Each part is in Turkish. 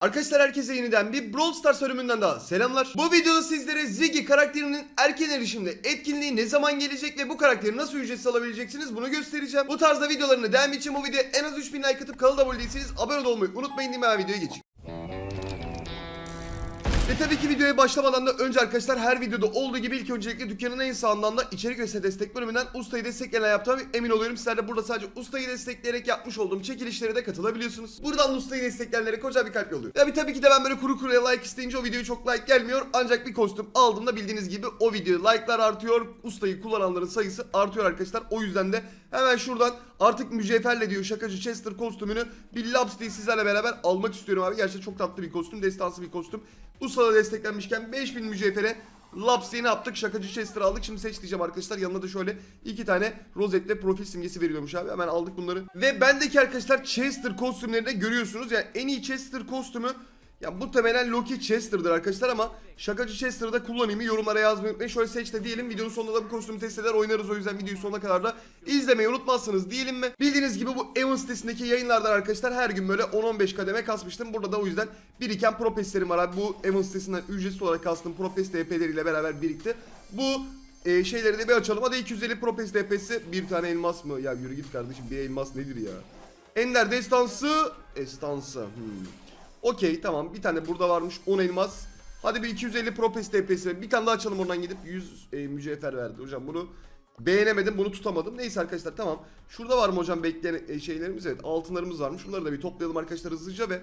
Arkadaşlar herkese yeniden bir Brawl Stars bölümünden daha selamlar. Bu videoda sizlere Ziggy karakterinin erken erişimde etkinliği ne zaman gelecek ve bu karakteri nasıl ücretsiz alabileceksiniz bunu göstereceğim. Bu tarzda videolarını devam için bu videoya en az 3000 like atıp kanala abone değilseniz abone olmayı unutmayın? Hemen videoya geçin. Ve tabii ki videoya başlamadan da önce arkadaşlar her videoda olduğu gibi ilk öncelikle dükkanın en sağından da içerik ve destek bölümünden ustayı destekleyen yaptığım emin oluyorum. Sizler de burada sadece ustayı destekleyerek yapmış olduğum çekilişlere de katılabiliyorsunuz. Buradan da ustayı destekleyenlere koca bir kalp yolluyor. Tabii tabii ki de ben böyle kuru kuruya like isteyince o videoya çok like gelmiyor. Ancak bir kostüm aldığımda bildiğiniz gibi o videoya like'lar artıyor. Ustayı kullananların sayısı artıyor arkadaşlar. O yüzden de hemen şuradan artık mücevherle diyor şakacı Chester kostümünü bir Labs diye sizlerle beraber almak istiyorum abi. Gerçekten çok tatlı bir kostüm. Destansı bir kostüm. Ustala desteklenmişken 5000 mücevhere Laps yeni yaptık. Şakacı Chester aldık. Şimdi seç diyeceğim arkadaşlar. Yanına da şöyle iki tane rozetle profil simgesi veriliyormuş abi. Hemen aldık bunları. Ve bendeki arkadaşlar Chester kostümlerini görüyorsunuz. Yani en iyi Chester kostümü ya muhtemelen Loki Chester'dır arkadaşlar ama şakacı Chester'ı da kullanayım yorumlara yazmayı unutmayın. Şöyle seç diyelim videonun sonunda da bu kostümü test eder oynarız o yüzden videoyu sonuna kadar da izlemeyi unutmazsınız diyelim mi? Bildiğiniz gibi bu Evan sitesindeki yayınlardan arkadaşlar her gün böyle 10-15 kademe kasmıştım. Burada da o yüzden biriken pro var abi. Bu Evan sitesinden ücretsiz olarak kastım pro pes DP'leriyle beraber birikti. Bu e, şeyleri de bir açalım. Hadi 250 pro pes DP'si bir tane elmas mı? Ya yürü git kardeşim bir elmas nedir ya? Ender destansı. Estansı. Hmm. Okey tamam bir tane burada varmış 10 elmas. Hadi bir 250 propes DP'si bir tane daha açalım oradan gidip 100 e, mücevher verdi hocam bunu beğenemedim bunu tutamadım. Neyse arkadaşlar tamam. Şurada var mı hocam bekleyen e, şeylerimiz evet altınlarımız varmış. Şunları da bir toplayalım arkadaşlar hızlıca ve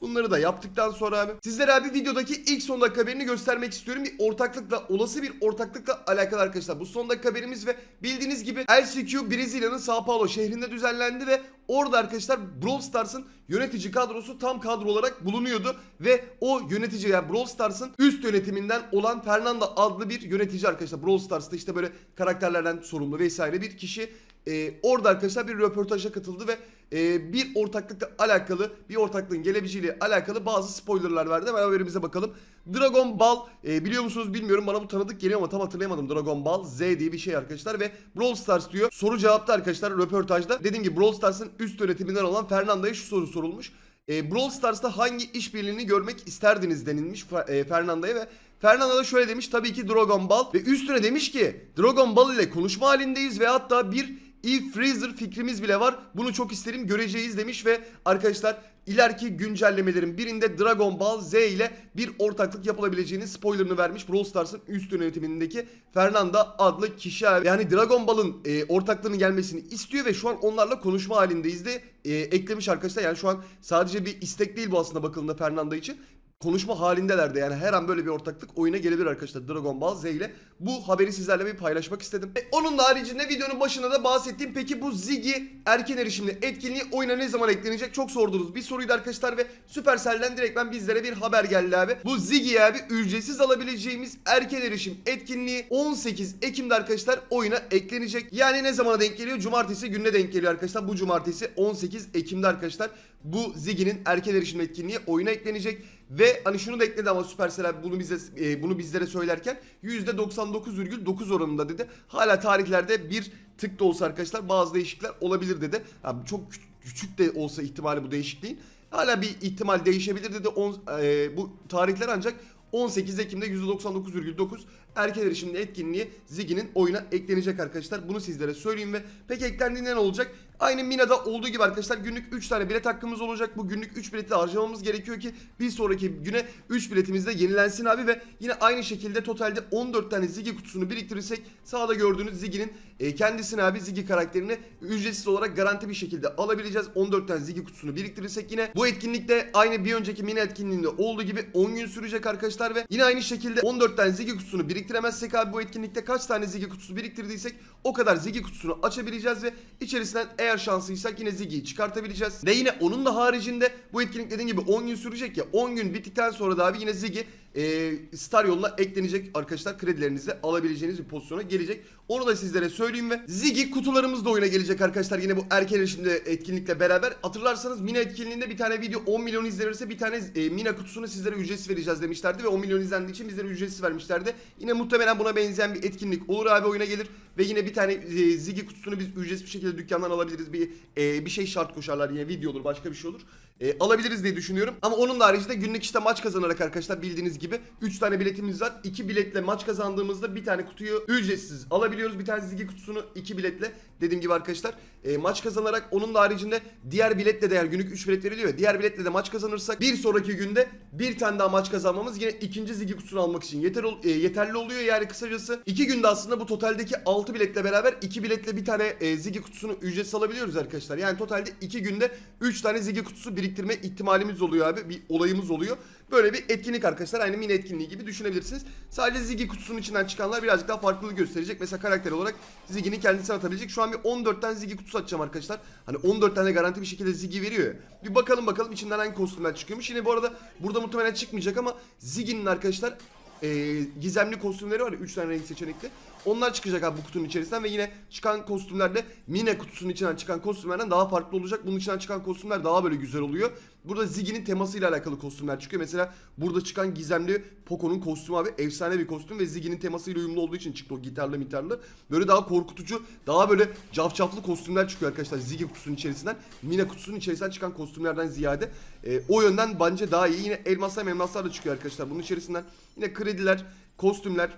Bunları da yaptıktan sonra abi sizlere abi videodaki ilk son dakika haberini göstermek istiyorum. Bir ortaklıkla olası bir ortaklıkla alakalı arkadaşlar. Bu son dakika haberimiz ve bildiğiniz gibi LCQ Brezilya'nın Sao Paulo şehrinde düzenlendi ve orada arkadaşlar Brawl Stars'ın yönetici kadrosu tam kadro olarak bulunuyordu ve o yönetici yani Brawl Stars'ın üst yönetiminden olan Fernanda adlı bir yönetici arkadaşlar. Brawl Stars'ta işte böyle karakterlerden sorumlu vesaire bir kişi e, orada arkadaşlar bir röportaja katıldı ve e, bir ortaklıkla alakalı bir ortaklığın gelebileceğiyle alakalı bazı spoilerlar verdi. Hemen haberimize bakalım. Dragon Ball e, biliyor musunuz bilmiyorum bana bu tanıdık geliyor ama tam hatırlayamadım. Dragon Ball Z diye bir şey arkadaşlar ve Brawl Stars diyor. Soru cevapta arkadaşlar röportajda. Dediğim gibi Brawl Stars'ın üst yönetiminden olan Fernanda'ya şu soru sorulmuş. E, Brawl Stars'ta hangi işbirliğini görmek isterdiniz denilmiş e, Fernanda'ya ve Fernando da şöyle demiş tabii ki Dragon Ball ve üstüne demiş ki Dragon Ball ile konuşma halindeyiz ve hatta bir Eve Freezer fikrimiz bile var. Bunu çok isterim göreceğiz demiş ve arkadaşlar ileriki güncellemelerin birinde Dragon Ball Z ile bir ortaklık yapılabileceğini spoilerını vermiş Brawl Stars'ın üst yönetimindeki Fernanda adlı kişi. Yani Dragon Ball'ın e, ortaklığının gelmesini istiyor ve şu an onlarla konuşma halindeyiz de e, eklemiş arkadaşlar. Yani şu an sadece bir istek değil bu aslında bakıldığında Fernanda için konuşma halindeler de yani her an böyle bir ortaklık oyuna gelebilir arkadaşlar Dragon Ball Z ile. Bu haberi sizlerle bir paylaşmak istedim. E, onun da haricinde videonun başında da bahsettiğim peki bu Ziggy erken erişimli etkinliği oyuna ne zaman eklenecek? Çok sordunuz bir soruydu arkadaşlar ve Supercell'den direktmen bizlere bir haber geldi abi. Bu Ziggy abi ücretsiz alabileceğimiz erken erişim etkinliği 18 Ekim'de arkadaşlar oyuna eklenecek. Yani ne zamana denk geliyor? Cumartesi gününe denk geliyor arkadaşlar. Bu cumartesi 18 Ekim'de arkadaşlar bu Ziggy'nin erken erişim etkinliği oyuna eklenecek. Ve hani şunu da ekledi ama Supercell abi bunu bize e, bunu bizlere söylerken %99,9 oranında dedi. Hala tarihlerde bir tık da olsa arkadaşlar bazı değişiklikler olabilir dedi. Yani çok küç- küçük de olsa ihtimali bu değişikliğin hala bir ihtimal değişebilir dedi. On, e, bu tarihler ancak 18 Ekim'de %99,9 erken erişimli etkinliği Ziggy'nin oyuna eklenecek arkadaşlar. Bunu sizlere söyleyeyim ve peki eklendiğinde ne olacak? Aynı Mina'da olduğu gibi arkadaşlar günlük 3 tane bilet hakkımız olacak. Bu günlük 3 bileti harcamamız gerekiyor ki bir sonraki güne 3 biletimiz de yenilensin abi ve yine aynı şekilde totalde 14 tane Ziggy kutusunu biriktirirsek sağda gördüğünüz Ziggy'nin e, kendisini abi Ziggy karakterini ücretsiz olarak garanti bir şekilde alabileceğiz. 14 tane Ziggy kutusunu biriktirirsek yine bu etkinlikte aynı bir önceki Mina etkinliğinde olduğu gibi 10 gün sürecek arkadaşlar ve yine aynı şekilde 14 tane Ziggy kutusunu biriktiremezsek abi bu etkinlikte kaç tane Ziggy kutusu biriktirdiysek o kadar Ziggy kutusunu açabileceğiz ve içerisinden eğer şanslıysak yine Ziggy'yi çıkartabileceğiz. Ve yine onun da haricinde bu etkinlik dediğim gibi 10 gün sürecek ya 10 gün bittikten sonra da abi yine Ziggy e, Star yoluna eklenecek arkadaşlar kredilerinizi alabileceğiniz bir pozisyona gelecek. Onu da sizlere söyleyeyim ve Ziggy kutularımız da oyuna gelecek arkadaşlar yine bu erken erişimde etkinlikle beraber. Hatırlarsanız Mina etkinliğinde bir tane video 10 milyon izlenirse bir tane e, Mina kutusunu sizlere ücretsiz vereceğiz demişlerdi ve 10 milyon izlendiği için bizlere ücretsiz vermişlerdi. Yine muhtemelen buna benzeyen bir etkinlik olur abi oyuna gelir ve yine bir tane e, Ziggy kutusunu biz ücretsiz bir şekilde dükkandan alabiliriz. Bir e, bir şey şart koşarlar yine video olur başka bir şey olur. e, alabiliriz diye düşünüyorum. Ama onun da haricinde günlük işte maç kazanarak arkadaşlar bildiğiniz gibi 3 tane biletimiz var. 2 biletle maç kazandığımızda bir tane kutuyu ücretsiz alabiliyoruz. Bir tane zigi kutusunu 2 biletle dediğim gibi arkadaşlar e, maç kazanarak onun da haricinde diğer biletle de eğer günlük 3 bilet veriliyor ya diğer biletle de maç kazanırsak bir sonraki günde bir tane daha maç kazanmamız yine ikinci zigi kutusunu almak için yeter e, yeterli oluyor yani kısacası. 2 günde aslında bu totaldeki 6 biletle beraber 2 biletle bir tane e, zigi kutusunu ücretsiz alabiliyoruz arkadaşlar. Yani totalde 2 günde 3 tane zigi kutusu biriktirme ihtimalimiz oluyor abi. Bir olayımız oluyor. Böyle bir etkinlik arkadaşlar. Aynı mini etkinliği gibi düşünebilirsiniz. Sadece Ziggy kutusunun içinden çıkanlar birazcık daha farklılık gösterecek. Mesela karakter olarak Ziggy'nin kendisini atabilecek. Şu an bir 14 tane Ziggy kutusu atacağım arkadaşlar. Hani 14 tane garanti bir şekilde Ziggy veriyor ya. Bir bakalım bakalım içinden hangi kostümler çıkıyormuş. Yine bu arada burada muhtemelen çıkmayacak ama Ziggy'nin arkadaşlar e, gizemli kostümleri var ya 3 tane renk seçenekli. Onlar çıkacak abi bu kutunun içerisinden ve yine çıkan kostümlerde Mine kutusunun içinden çıkan kostümlerden daha farklı olacak. Bunun içinden çıkan kostümler daha böyle güzel oluyor. Burada Ziggy'nin temasıyla alakalı kostümler çıkıyor. Mesela burada çıkan gizemli Poco'nun kostümü abi efsane bir kostüm ve Ziggy'nin temasıyla uyumlu olduğu için çıktı o gitarlı mitarlı. Böyle daha korkutucu, daha böyle cafcaflı kostümler çıkıyor arkadaşlar Ziggy kutusunun içerisinden. Mine kutusunun içerisinden çıkan kostümlerden ziyade. E, o yönden bence daha iyi. Yine elmaslar elmaslar da çıkıyor arkadaşlar bunun içerisinden. Yine krediler, kostümler,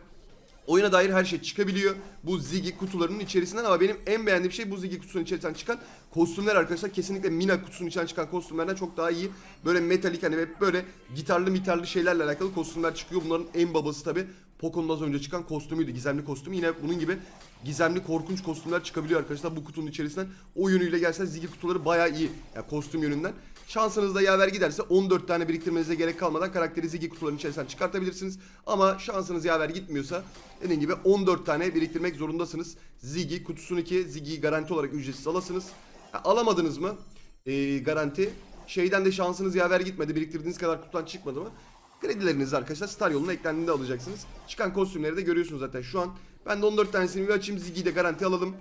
Oyuna dair her şey çıkabiliyor bu Ziggy kutularının içerisinden ama benim en beğendiğim şey bu Ziggy kutusunun içerisinden çıkan kostümler arkadaşlar. Kesinlikle Mina kutusunun içinden çıkan kostümlerden çok daha iyi. Böyle metalik hani hep böyle gitarlı mitarlı şeylerle alakalı kostümler çıkıyor. Bunların en babası tabi Poco'nun az önce çıkan kostümüydü. Gizemli kostüm. Yine bunun gibi gizemli korkunç kostümler çıkabiliyor arkadaşlar bu kutunun içerisinden. O yönüyle gerçekten Ziggy kutuları bayağı iyi. Yani kostüm yönünden. Şansınız da yaver giderse 14 tane biriktirmenize gerek kalmadan karakteri Ziggy kutularının içerisinden çıkartabilirsiniz. Ama şansınız yaver gitmiyorsa dediğim gibi 14 tane biriktirmek zorundasınız. Ziggy kutusunu ki Ziggy'yi garanti olarak ücretsiz alasınız. Ha, alamadınız mı? Ee, garanti. Şeyden de şansınız yaver gitmedi. Biriktirdiğiniz kadar kutudan çıkmadı mı? Kredilerinizi arkadaşlar Star yoluna eklendiğinde alacaksınız. Çıkan kostümleri de görüyorsunuz zaten şu an. Ben de 14 tanesini bir açayım. Ziggy'yi de garanti alalım.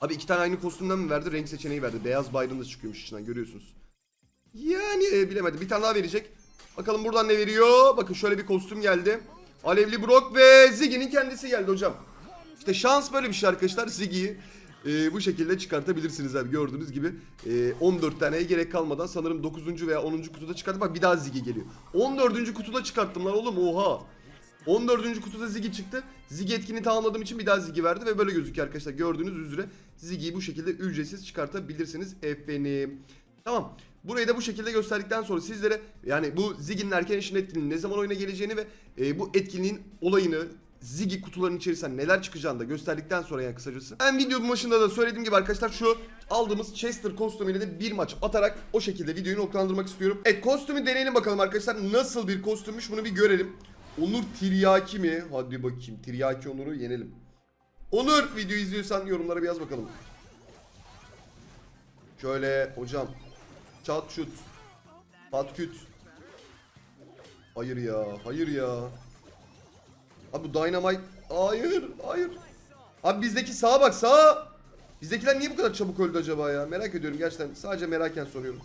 Abi iki tane aynı kostümden mi verdi? Renk seçeneği verdi. Beyaz bayrağın da çıkıyormuş içinden görüyorsunuz. Yani e, bilemedim. Bir tane daha verecek. Bakalım buradan ne veriyor? Bakın şöyle bir kostüm geldi. Alevli Brock ve Ziggy'nin kendisi geldi hocam. İşte şans böyle bir şey arkadaşlar. Ziggy'yi e, bu şekilde çıkartabilirsiniz abi gördüğünüz gibi. E, 14 taneye gerek kalmadan sanırım 9. veya 10. kutuda çıkarttım. Bak bir daha Ziggy geliyor. 14. kutuda çıkarttım lan oğlum oha. 14. kutuda Ziggy çıktı. Ziggy etkinliği tamamladığım için bir daha Ziggy verdi ve böyle gözüküyor arkadaşlar. Gördüğünüz üzere Ziggy'yi bu şekilde ücretsiz çıkartabilirsiniz efendim. Tamam. Burayı da bu şekilde gösterdikten sonra sizlere yani bu Ziggy'nin erken erişim etkinliğinin ne zaman oyuna geleceğini ve e, bu etkinliğin olayını Ziggy kutularının içerisinden neler çıkacağını da gösterdikten sonra yani kısacası. Ben videonun başında da söylediğim gibi arkadaşlar şu aldığımız Chester kostümüyle de bir maç atarak o şekilde videoyu noktalandırmak istiyorum. Evet kostümü deneyelim bakalım arkadaşlar nasıl bir kostümmüş bunu bir görelim. Onur Tiryaki mi? Hadi bakayım Tiryaki Onur'u yenelim. Onur video izliyorsan yorumlara bir yaz bakalım. Şöyle hocam. Çat şut. Pat küt. Hayır ya, hayır ya. Abi bu Dynamite... Hayır, hayır. Abi bizdeki sağa bak sağa. Bizdekiler niye bu kadar çabuk öldü acaba ya? Merak ediyorum gerçekten. Sadece meraken soruyorum.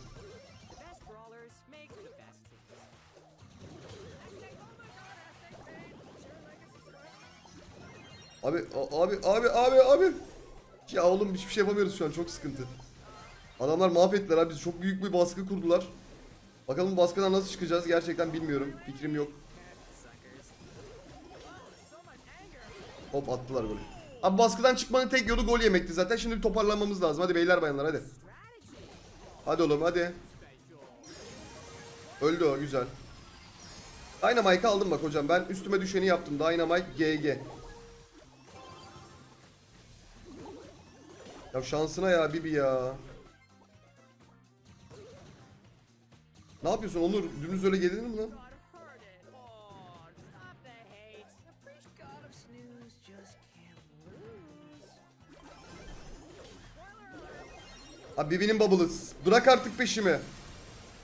Abi, abi, abi, abi, abi. Ya oğlum hiçbir şey yapamıyoruz şu an. Çok sıkıntı. Adamlar mahvettiler abi. Bizi çok büyük bir baskı kurdular. Bakalım baskıdan nasıl çıkacağız gerçekten bilmiyorum. Fikrim yok. Hop attılar golü. Abi baskıdan çıkmanın tek yolu gol yemekti zaten. Şimdi bir toparlanmamız lazım. Hadi beyler bayanlar hadi. Hadi oğlum hadi. Öldü o güzel. Dynamite'ı aldım bak hocam. Ben üstüme düşeni yaptım. Dynamite GG. Ya şansına ya Bibi ya. Ne yapıyorsun Onur? Dümdüz öyle gelir mi lan? Abi Bibi'nin bubble'ı. Bırak artık peşimi.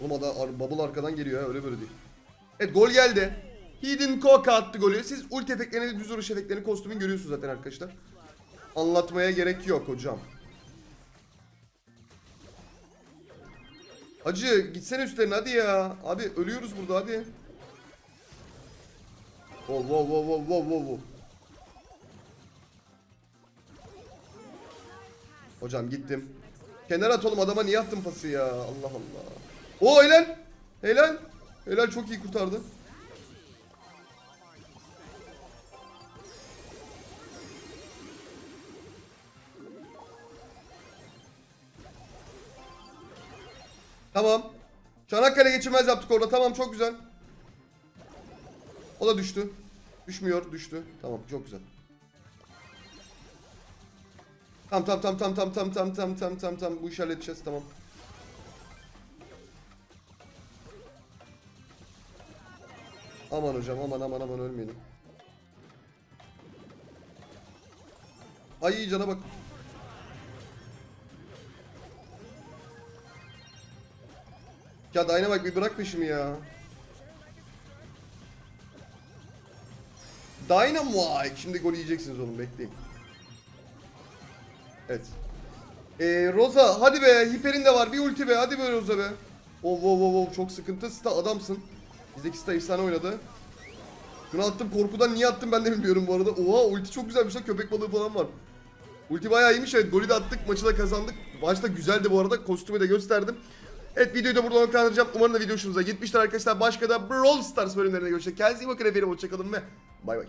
Oğlum ada, ar- bubble arkadan geliyor ya öyle böyle değil. Evet gol geldi. Hidden Koka attı golü. Siz ulti efektlerini, düz vuruş efektlerini, kostümün görüyorsunuz zaten arkadaşlar. Anlatmaya gerek yok hocam. Hacı gitsene üstlerine hadi ya. Abi ölüyoruz burada hadi. Wow wow wow wow wow wow. Hocam gittim. Kenara at oğlum adama niye attın pası ya? Allah Allah. O helal. Helal. Helal çok iyi kurtardı. Tamam. Çanakkale geçirmez yaptık orada. Tamam çok güzel. O da düştü. Düşmüyor, düştü. Tamam, çok güzel. Tam tam tam tam tam tam tam tam tam tam tam bu işi halledeceğiz tamam. Aman hocam aman aman aman ölmeyelim. Ay cana bak. Ya Dayna bak bir bırak peşimi ya. Dynamite. Şimdi gol yiyeceksiniz oğlum bekleyin. Evet. Ee, Rosa hadi be hiperin de var bir ulti be hadi be Rosa be. Oh wow wow wow çok sıkıntı Sta adamsın. Bizdeki Sta efsane oynadı. Şunu attım korkudan niye attım ben de bilmiyorum bu arada. Oha ulti çok güzelmiş lan köpek balığı falan var. Ulti bayağı iyiymiş evet golü de attık maçı da kazandık. Maç da güzeldi bu arada kostümü de gösterdim. Evet videoyu da burada noktalandıracağım. Umarım da video hoşunuza gitmiştir arkadaşlar. Başka da Brawl Stars bölümlerine görüşecek. Kendinize iyi bakın efendim. Hoşçakalın ve bay bay.